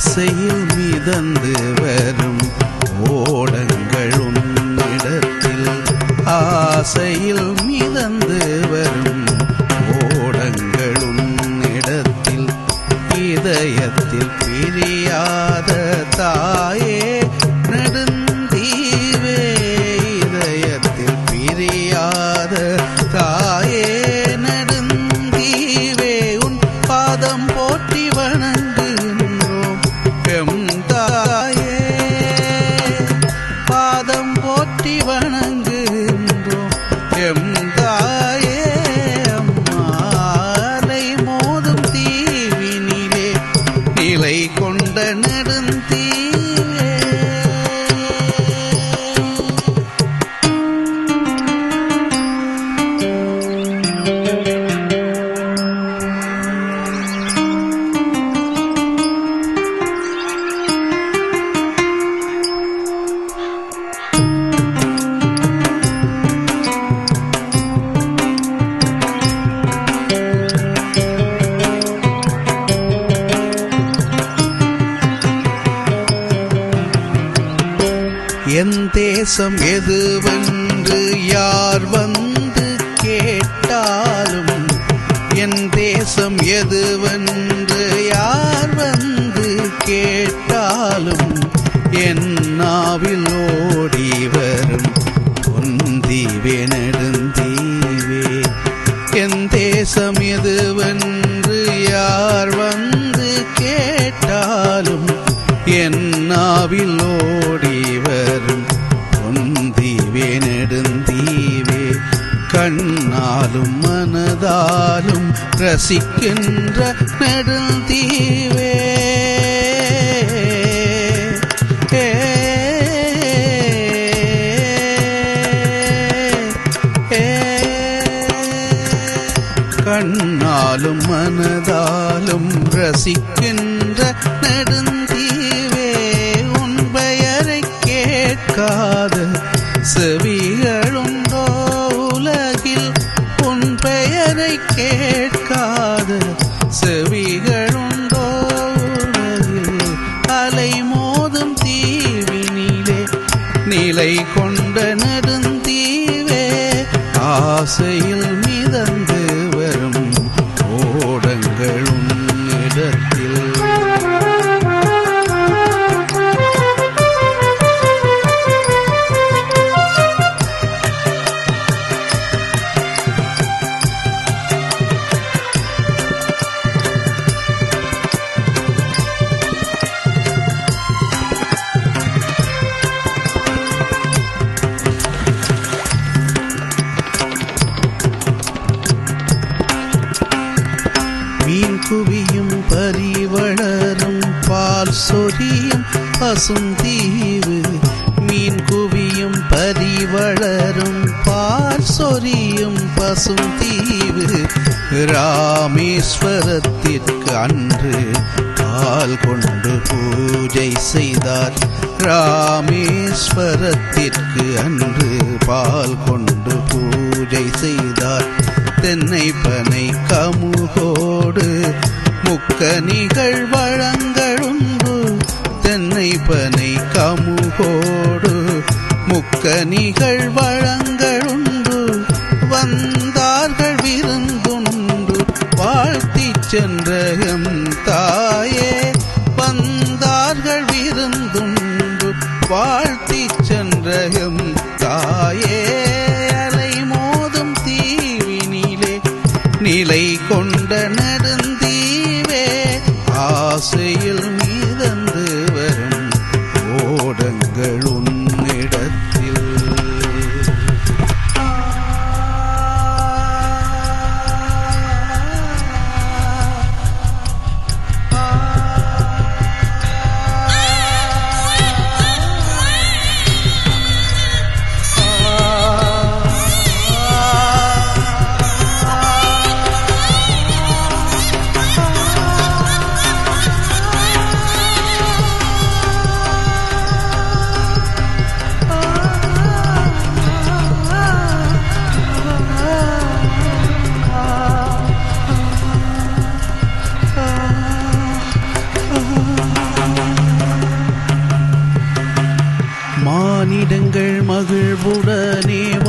ஆசையில் மிதந்து வரும் ஓடங்கள் உன்னிடத்தில். ஆசையில் மிதந்து வரும் ஓடங்கள் உன்னிடத்தில். இதயத்தில் பிரியாத தாயே என் தேசம் எதுவென்று யார் வந்து கேட்டாலும் என் தேசம் எதுவென்று யார் வந்து கேட்டாலும் என் நாவில் ஓடி வரும் பொந்தீவே நெடுந்தீவே என் தேசம் எதுவென்று யார் வந்து கேட்டாலும் என் நாவில் ஓடி வரும் ஒந்தீவே நெடுந்தீவே. கண்ணாலும் மனதாலும் ரசிக்கின்ற நெடுந்தீவே. கண்ணாலும் மனதாலும் ரசிக்க கேட்காத செவிகளுண்டோ உலகில் உன் பெயரை கேட்காத. செவிகளுண்டோ உலகில் அலை மோதும் தீவினிலே நிலை கொண்ட நெடுந்தீவே. ஆசையில் குவியும் பரிவளரும் பால் சொரியும் பசுந்தீவு மீன் குவியும் பரிவளரும் பால் சொரியும் பசுந்தீவு ராமேஸ்வரத்திற்கு அன்று பால் கொண்டு பூஜை செய்தார். ராமேஸ்வரத்திற்கு அன்று பால் கொண்டு பூஜை செய்தார். தென்னை பனை கமு கனிகள் வழங்களுண்டு தென்னை பனை கமுகோடு முக்கனிகள் வழங்களுண்டு வந்தார்கள் விருந்துண்டு வாழ்த்தி சென்ற எம் தாயே வந்தார்கள் விருந்துண்டு வாழ் ஓடங்கள்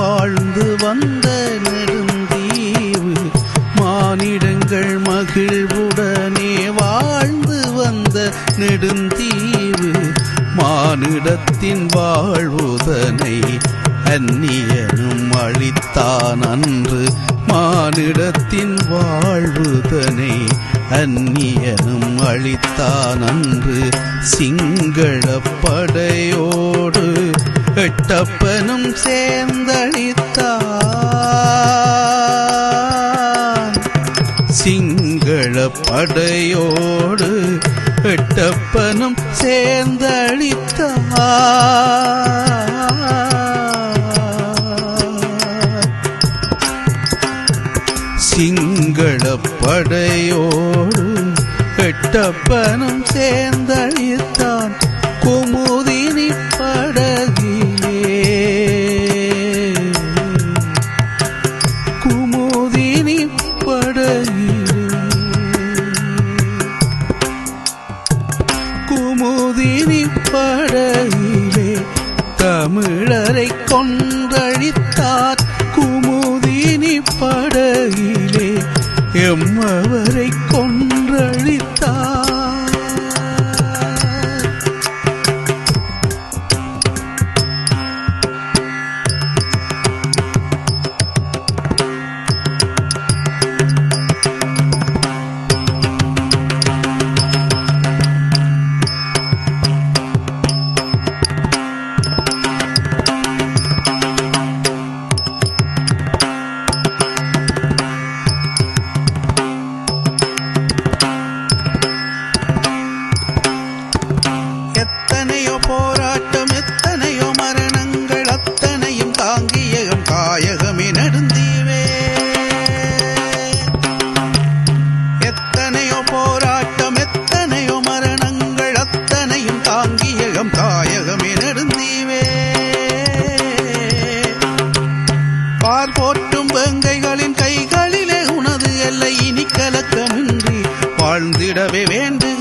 வாழ்ந்து வந்த நெடுந்தீவு மானிடங்கள் மகிழ்வுடனே வாழ்ந்து வந்த நெடுந்தீவு மானிடத்தின் வாழ்வுதனை அந்நியனும் அழித்தான் அன்று. மானிடத்தின் வாழ்வுதனை அந்நியனும் அழித்தான் அன்று. சிங்கள படையோடு எட்டப்பனும் சேர்ந்தளித்தான் சிங்கள படையோடு எட்டப்பனும் சேர்ந்தளித்தான் சிங்கள படையோடு எட்டப்பனும் சேர்ந்தழித்தான் குமுதினி படையிலே தமிழரை கொன்றழித்தார். குமுதினி படையிலே எம்மவரை கொன்றழித்தார். வெங்கைகளின் வாழ்ந்திடவே வேண்டும்.